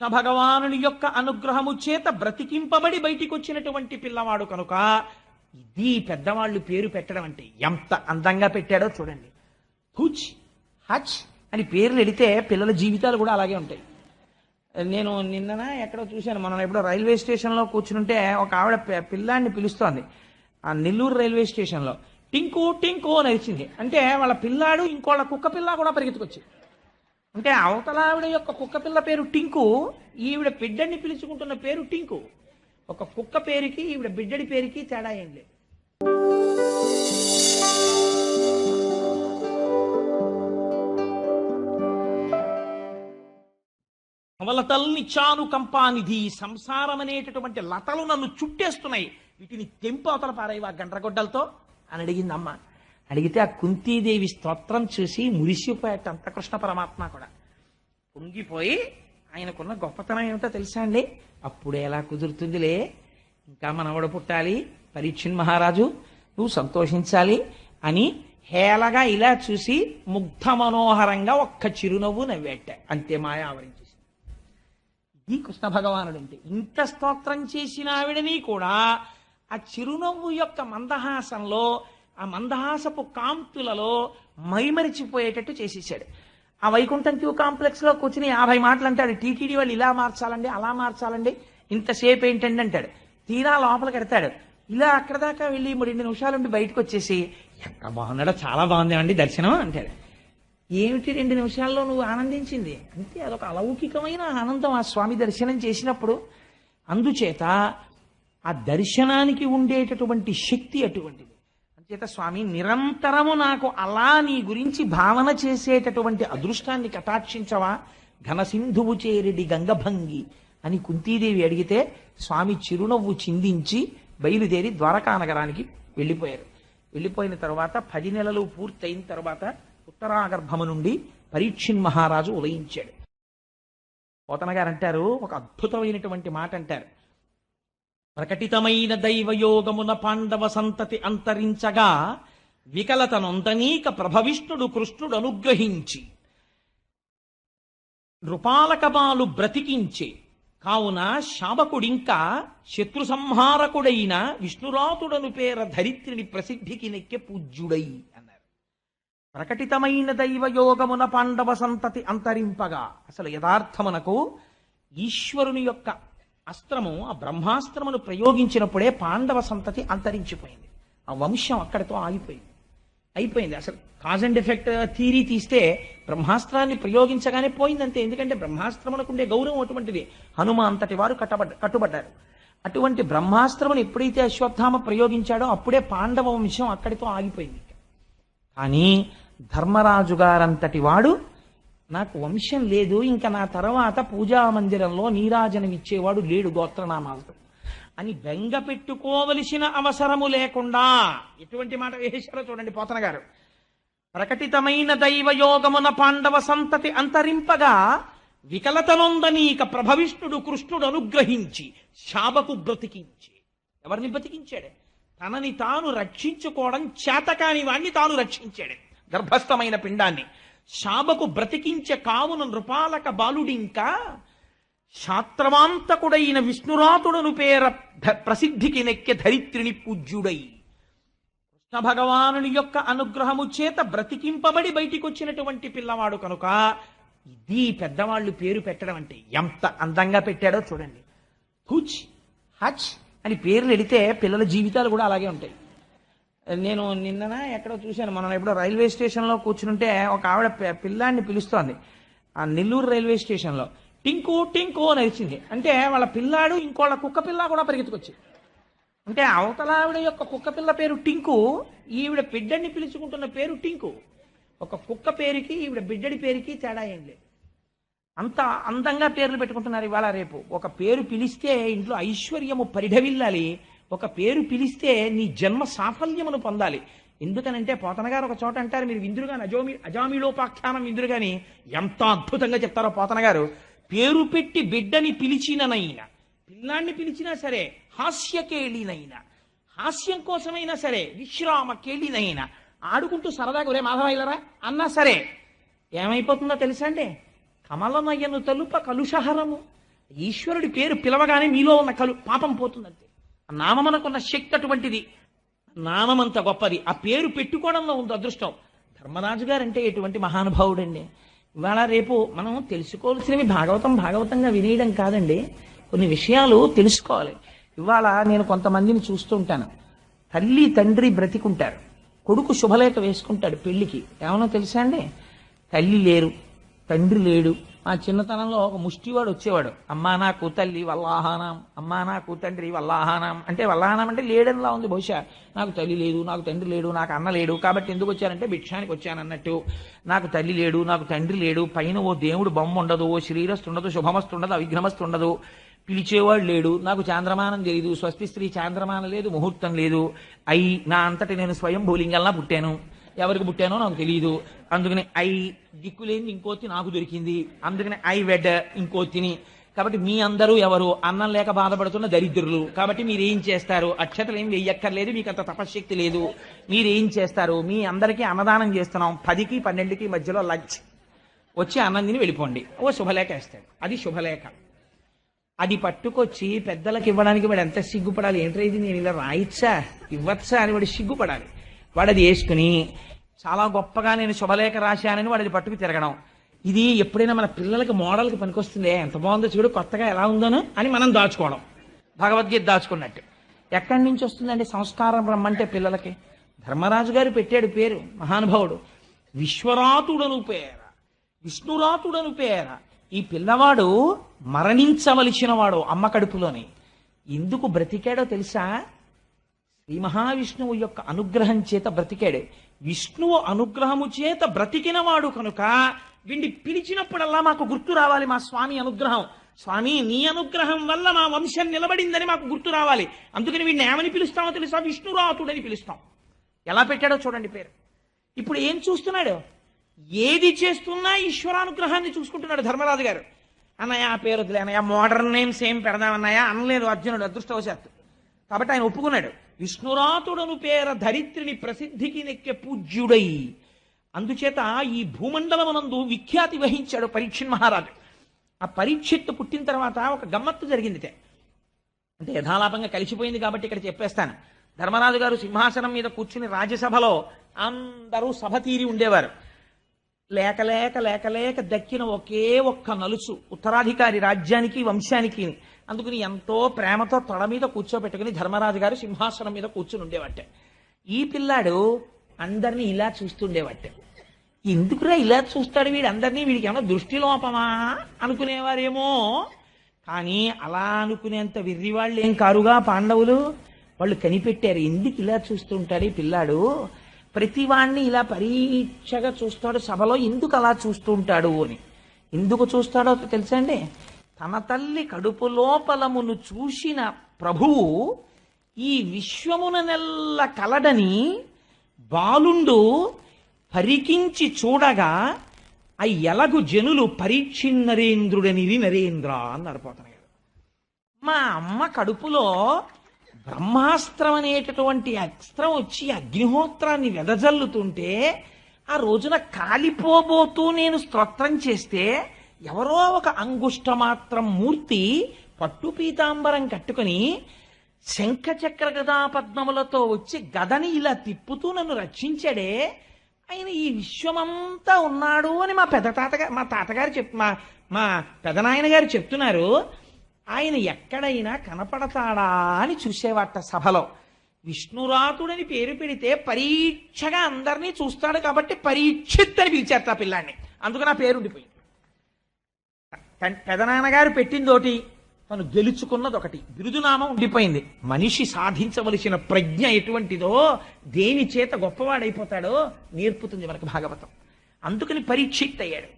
కృష్ణ భగవానుని యొక్క అనుగ్రహము చేత బ్రతికింపబడి బయటికి వచ్చినటువంటి పిల్లవాడు కనుక ఇది పెద్దవాళ్ళు పేరు పెట్టడం అంటే ఎంత అందంగా పెట్టాడో చూడండి. హుచ్ హచ్ అని పేర్లు ఎడితే పిల్లల జీవితాలు కూడా అలాగే ఉంటాయి. నేను నిన్న ఎక్కడో చూశాను మనం ఎప్పుడో రైల్వే స్టేషన్లో కూర్చుంటే ఒక ఆవిడ పిల్లాన్ని పిలుస్తోంది. ఆ నెల్లూరు రైల్వే స్టేషన్లో. టింకు టింకు అని అరిచింది. అంటే వాళ్ళ పిల్లాడు ఇంకోళ్ళ కుక్క పిల్ల కూడా పరిగెత్తుకొచ్చింది. అంటే అవతల ఆవిడ యొక్క కుక్క పిల్ల పేరు టింకు ఈవిడ బిడ్డని పిలుచుకుంటున్న పేరు టింకు. ఒక కుక్క పేరుకి ఈవిడ బిడ్డడి పేరుకి తేడా ఏం లేదు. అవలతల్ని చాను కంపానిధి సంసారం అనేటటువంటి లతలు నన్ను చుట్టేస్తున్నాయి. వీటిని తెంపు అవతల పారేవా గండ్రగొడ్డలతో? అని అడిగింది అమ్మ. అడిగితే ఆ కుంతీదేవి స్తోత్రం చూసి మురిసిపోయాట అంత కృష్ణ పరమాత్మ కూడా. పొంగిపోయి ఆయనకున్న గొప్పతనం ఏమిటో తెలుసా అండి? అప్పుడు ఎలా కుదురుతుందిలే? ఇంకా మనవడు పుట్టాలి పరీక్షణ్ మహారాజు నువ్వు సంతోషించాలి అని హేళగా ఇలా చూసి ముగ్ధ మనోహరంగా ఒక్క చిరునవ్వు నవ్వేట. అంతే మాయ ఆవరించేసి ఇది కృష్ణ భగవానుడు అంటే ఇంత స్తోత్రం చేసిన ఆవిడని కూడా ఆ చిరునవ్వు యొక్క మందహాసంలో ఆ మందహాసపు కాంతులలో మైమరిచిపోయేటట్టు చేసేసాడు. ఆ వైకుంఠం క్యూ కాంప్లెక్స్లో కూర్చుని యాభై మాటలు అంటాడు టీటీడీ వాళ్ళు ఇలా మార్చాలండి అలా మార్చాలండి ఇంతసేపు ఏంటండి అంటాడు. తీరా లోపలికి ఎడతాడు ఇలా అక్కడ దాకా వెళ్ళి మూడు రెండు నిమిషాలు ఉండి బయటకు వచ్చేసి ఎంత బాగున్నాడో చాలా బాగుందేమండి దర్శనం అంటాడు. ఏమిటి రెండు నిమిషాల్లో నువ్వు ఆనందించింది? అంతే అదొక అలౌకికమైన ఆనందం ఆ స్వామి దర్శనం చేసినప్పుడు. అందుచేత ఆ దర్శనానికి ఉండేటటువంటి శక్తి అటువంటిది. అంచేత స్వామి నిరంతరము నాకు అలా నీ గురించి భావన చేసేటటువంటి అదృష్టాన్ని కటాక్షించవా? ఘనసింధువు చేరిడి గంగభంగి అని కుంతీదేవి అడిగితే స్వామి చిరునవ్వు చిందించి బయలుదేరి ద్వారకా నగరానికి వెళ్ళిపోయారు. వెళ్ళిపోయిన తర్వాత పది నెలలు పూర్తయిన తర్వాత ఉత్తరాగర్భము నుండి పరీక్షిన్ మహారాజు ఉదయించాడు. పోతన గారు అంటారు ఒక అద్భుతమైనటువంటి మాట అంటారు ప్రకటితమైన దైవయోగమున పాండవ సంతతి అంతరించగా వికలతనొందనీక ప్రభవిష్ణుడు కృష్ణుడు అనుగ్రహించి నృపాలకబాలు బ్రతికించే కావున శాబకుడింకా శత్రు సంహారకుడైన విష్ణురాతుడను పేర ధరిత్రిని ప్రసిద్ధికి నెక్కె పూజ్యుడై అన్నారు. ప్రకటితమైన దైవయోగమున పాండవ సంతతి అంతరింపగా అసలు యథార్థమునకు ఈశ్వరుని యొక్క అస్త్రము ఆ బ్రహ్మాస్త్రమును ప్రయోగించినప్పుడే పాండవ సంతతి అంతరించిపోయింది. ఆ వంశం అక్కడితో ఆగిపోయింది. అయిపోయింది. అసలు కాజ్ అండ్ ఎఫెక్ట్ థీరీ తీస్తే బ్రహ్మాస్త్రాన్ని ప్రయోగించగానే పోయిందంతే. ఎందుకంటే బ్రహ్మాస్త్రమునకు ఉండే గౌరవం అటువంటిది. హనుమ అంతటి వారు కట్టబడ్డ కట్టుబడ్డారు. అటువంటి బ్రహ్మాస్త్రమును ఎప్పుడైతే అశ్వత్థామ ప్రయోగించాడో అప్పుడే పాండవ వంశం అక్కడితో ఆగిపోయింది. కానీ ధర్మరాజు గారంతటి వాడు నాకు వంశం లేదు ఇంకా నా తర్వాత పూజా మందిరంలో నీరాజనం ఇచ్చేవాడు లేడు గోత్రనామాలతో. అని బెంగ పెట్టుకోవలసిన అవసరము లేకుండా ఎటువంటి మాట వేశారో చూడండి పోతన గారు ప్రకటితమైన దైవయోగమున పాండవ సంతతి అంతరింపగా వికలతనొందనీక ప్రభవిష్ణుడు కృష్ణుడు అనుగ్రహించి శాబకు బ్రతికించి. ఎవరిని బ్రతికించాడే? తనని తాను రక్షించుకోవడం చేతకాని వాణ్ణి తాను రక్షించాడు. గర్భస్థమైన పిండాన్ని. శాబకు బ్రతికించే కావున నృపాలక బాలుడింకా శాత్రవాంతకుడైన విష్ణురాతుడను పేర ప్రసిద్ధికి నెక్కె ధరిత్రిని పూజ్యుడై. కృష్ణ భగవానుని యొక్క అనుగ్రహము చేత బ్రతికింపబడి బయటికొచ్చినటువంటి పిల్లవాడు కనుక ఇది పెద్దవాళ్ళు పేరు పెట్టడం అంటే ఎంత అందంగా పెట్టాడో చూడండి. హుచ్ హచ్ అని పేర్లు ఎడితే పిల్లల జీవితాలు కూడా అలాగే ఉంటాయి. నేను నిన్న ఎక్కడో చూశాను. మనం ఎప్పుడో రైల్వే స్టేషన్లో కూర్చుంటే ఒక ఆవిడ పిల్లాన్ని పిలుస్తోంది. ఆ నెల్లూరు రైల్వే స్టేషన్లో. టింకు టింకు అని అరిచింది. అంటే వాళ్ళ పిల్లాడు ఇంకోళ్ళ కుక్క పిల్ల కూడా పరిగెత్తుకొచ్చింది అంటే అవతల ఆవిడ యొక్క కుక్క పిల్ల పేరు టింకు ఈవిడ బిడ్డని పిలుచుకుంటున్న పేరు టింకు. ఒక కుక్క పేరుకి ఈవిడ బిడ్డడి పేరుకి తేడా ఏం లేదు. అంత అందంగా పేర్లు పెట్టుకుంటున్నారు ఇవాళ రేపు. ఒక పేరు పిలిస్తే ఇంట్లో ఐశ్వర్యము పరిఢవిల్లాలి. ఒక పేరు పిలిస్తే నీ జన్మ సాఫల్యమును పొందాలి. ఎందుకనంటే పోతన గారు ఒక చోట అంటారు మీరు విందురుగాని అజోమి అజామిలోపాఖ్యానం విందురుగాని ఎంత అద్భుతంగా చెప్తారో పోతన గారు పేరు పెట్టి బిడ్డని పిలిచిననైనా పిల్లాన్ని పిలిచినా సరే హాస్యకేళినైనా హాస్యం కోసమైనా సరే విశ్రామ కేళినైనా ఆడుకుంటూ సరదాగా ఒరే మాధవయ్యలరా అన్నా సరే ఏమైపోతుందో తెలుసా అండి? కమలనయ్యను తలుప కలుషహరము. ఈశ్వరుడి పేరు పిలవగానే మీలో ఉన్న కలు పాపం పోతుందంతే. నామమునకున్న శక్తి అటువంటిది. నామం గొప్పది. ఆ పేరు పెట్టుకోవడంలో ఉంది అదృష్టం. ధర్మరాజు గారు అంటే ఎటువంటి మహానుభావుడండి. ఇవాళ రేపు మనం తెలుసుకోవాల్సినవి భాగవతం భాగవతంగా వినేయడం కాదండి. కొన్ని విషయాలు తెలుసుకోవాలి. ఇవాళ నేను కొంతమందిని చూస్తూ ఉంటాను తల్లి తండ్రి బ్రతికుంటారు. కొడుకు శుభలేఖ వేసుకుంటాడు పెళ్ళికి. ఏమన్నా తెలుసా అండి? తల్లి లేరు తండ్రి లేడు. మా చిన్నతనంలో ఒక ముష్టివాడు వచ్చేవాడు. అమ్మా నా తల్లి వల్లాహానం అమ్మా నా తండ్రి వల్లాహానం అంటే వల్లాహానం అంటే లేడనిలా ఉంది బహుశా. నాకు తల్లి లేదు నాకు తండ్రి లేడు నాకు అన్న లేడు. కాబట్టి ఎందుకు వచ్చానంటే భిక్షానికి వచ్చాను అన్నట్టు. నాకు తల్లి లేడు నాకు తండ్రి లేడు. పైన ఓ దేవుడు బొమ్మ ఉండదు ఓ శ్రీరస్తు ఉండదు శుభమస్తు ఉండదు అవిఘ్నమస్తు ఉండదు. పిలిచేవాడు లేడు. నాకు చాంద్రమానం తెలియదు స్వస్తి స్త్రీ చాంద్రమానం లేదు ముహూర్తం లేదు. అయి నా అంతటి నేను స్వయం భూలింగల్లా పుట్టాను. ఎవరికి పుట్టానో నాకు తెలియదు అందుకని ఐ దిక్కులేని ఇంకోతి నాకు దొరికింది. అందుకని ఐ వెడ్ ఇంకోతిని కాబట్టి మీ అందరూ ఎవరు అన్నం లేక బాధపడుతున్న దరిద్రులు. కాబట్టి మీరు ఏం చేస్తారు? అక్షతలు ఏం వెయ్యక్కర్లేదు మీకు అంత తపశ్శక్తి లేదు. మీరు ఏం చేస్తారు? మీ అందరికీ అన్నదానం చేస్తున్నాం. పదికి పన్నెండుకి మధ్యలో లంచ్. వచ్చి అన్నం తిని వెళ్ళిపోండి. ఓ శుభలేఖ వేస్తాడు. అది శుభలేఖ. అది పట్టుకొచ్చి పెద్దలకు ఇవ్వడానికి వాడు ఎంత సిగ్గుపడాలి? ఏంట్రా ఇది? నేను ఇలా రాయిచ్చా? ఇవ్వచ్చా అని వాడు సిగ్గుపడాలి. వాడు అది వేసుకుని చాలా గొప్పగా నేను శుభలేఖ రాశానని వాడు అది పట్టుకు తిరగడం. ఇది ఎప్పుడైనా మన పిల్లలకి మోడల్కి పనికొస్తుంది? ఎంత బాగుందో చూడు కొత్తగా ఎలా ఉందోను అని మనం దాచుకోవడం. భగవద్గీత దాచుకున్నట్టు. ఎక్కడి నుంచి వస్తుందండి సంస్కారం రమ్మంటే పిల్లలకి? ధర్మరాజు గారు పెట్టాడు పేరు మహానుభావుడు. విశ్వరాతుడను పేర విష్ణురాతుడను పేర. ఈ పిల్లవాడు మరణించవలసిన వాడు అమ్మ కడుపులోని. ఎందుకు బ్రతికాడో తెలుసా? శ్రీ మహావిష్ణువు యొక్క అనుగ్రహం చేత బ్రతికాడు. విష్ణువు అనుగ్రహము చేత బ్రతికినవాడు కనుక వీడిని పిలిచినప్పుడల్లా మాకు గుర్తు రావాలి మా స్వామి అనుగ్రహం. స్వామి నీ అనుగ్రహం వల్ల మా వంశం నిలబడిందని మాకు గుర్తు రావాలి. అందుకని వీడిని ఏమని పిలుస్తామో తెలుసా? విష్ణురాతుడని పిలుస్తాం. ఎలా పెట్టాడో చూడండి పేరు. ఇప్పుడు ఏం చూస్తున్నాడు? ఏది చేస్తున్నా ఈశ్వరానుగ్రహాన్ని చూసుకుంటున్నాడు ధర్మరాజు గారు. అన్నయ్య ఆ పేరు వద్దులే అన్నయ్య. మోడర్న్ నేమ్స్ ఏం పెడదామన్నయ్య అనలేదు అర్జునుడు అదృష్టవశాత్తు. కాబట్టి ఆయన ఒప్పుకున్నాడు. విష్ణురాతుడను పేర ధరిత్రిని ప్రసిద్ధికి నెక్కే పూజ్యుడై. అందుచేత ఈ భూమండలమునందు విఖ్యాతి వహించాడు పరీక్షణ్ మహారాజు. ఆ పరీక్షిత్తు పుట్టిన తర్వాత ఒక గమ్మత్తు జరిగింది అంటే యథాలాపంగా కలిసిపోయింది కాబట్టి ఇక్కడ చెప్పేస్తాను. ధర్మరాజు గారు సింహాసనం మీద కూర్చుని రాజ్యసభలో అందరూ సభ తీరి ఉండేవారు. లేక లేక లేక లేక దక్కిన ఒకే ఒక్క నలుసు ఉత్తరాధికారి రాజ్యానికి వంశానికి. అందుకని ఎంతో ప్రేమతో తొడ మీద కూర్చోబెట్టుకుని ధర్మరాజు గారు సింహాసనం మీద కూర్చుని ఉండేవట్టే. ఈ పిల్లాడు అందరినీ ఇలా చూస్తుండేవట్టే ఎందుకురా ఇలా చూస్తాడు వీడు? అందరినీ వీడికి ఏమైనా దృష్టి లోపమా అనుకునేవారేమో? కానీ అలా అనుకునేంత విర్రివాళ్ళు ఏం కారుగా పాండవులు? వాళ్ళు కనిపెట్టారు ఎందుకు ఇలా చూస్తుంటాడు ఈ పిల్లాడు? ప్రతి వాణ్ణి ఇలా పరీక్షగా చూస్తాడు. సభలో ఎందుకు అలా చూస్తుంటాడు అని. ఎందుకు చూస్తాడో తెలుసా అండి? తన తల్లి కడుపు లోపలమును చూసిన ప్రభువు ఈ విశ్వమున నెల్ల కలడని బాలుండు పరికించి చూడగా ఆ ఎలగు జనులు పరీక్షిన్నరేంద్రుడనిది నరేంద్ర అన్నారు పోతన గారు మా అమ్మ కడుపులో బ్రహ్మాస్త్రం అనేటటువంటి అస్త్రం వచ్చి అగ్నిహోత్రాన్ని వెదజల్లుతుంటే ఆ రోజున కాలిపోబోతూ నేను స్తోత్రం చేస్తే ఎవరో ఒక అంగుష్ట మాత్రం మూర్తి పట్టు పీతాంబరం కట్టుకుని శంఖ చక్ర గదా పద్మములతో వచ్చి గదని ఇలా తిప్పుతూ నన్ను రక్షించాడే ఆయన ఈ విశ్వమంతా ఉన్నాడు అని మా పెద్ద తాతగారు మా తాతగారు చెప్ మా మా పెదనాయన గారు చెప్తున్నారు. ఆయన ఎక్కడైనా కనపడతాడా అని చూసేవాట సభలో. విష్ణురాతుడని పేరు పెడితే పరీక్షగా అందరినీ చూస్తాడు కాబట్టి పరీక్షిత్ అని పిలిచారు ఆ పిల్లాన్ని. అందుకని ఆ పేరు ఉండిపోయింది. పెదనాన్నగారు పెట్టిందోటి తను గెలుచుకున్నది ఒకటి బిరుదునామం ఉండిపోయింది. మనిషి సాధించవలసిన ప్రజ్ఞ ఎటువంటిదో దేని చేత గొప్పవాడైపోతాడో నేర్పుతుంది మనకు భాగవతం. అందుకని పరీక్షిత్ అయ్యాడు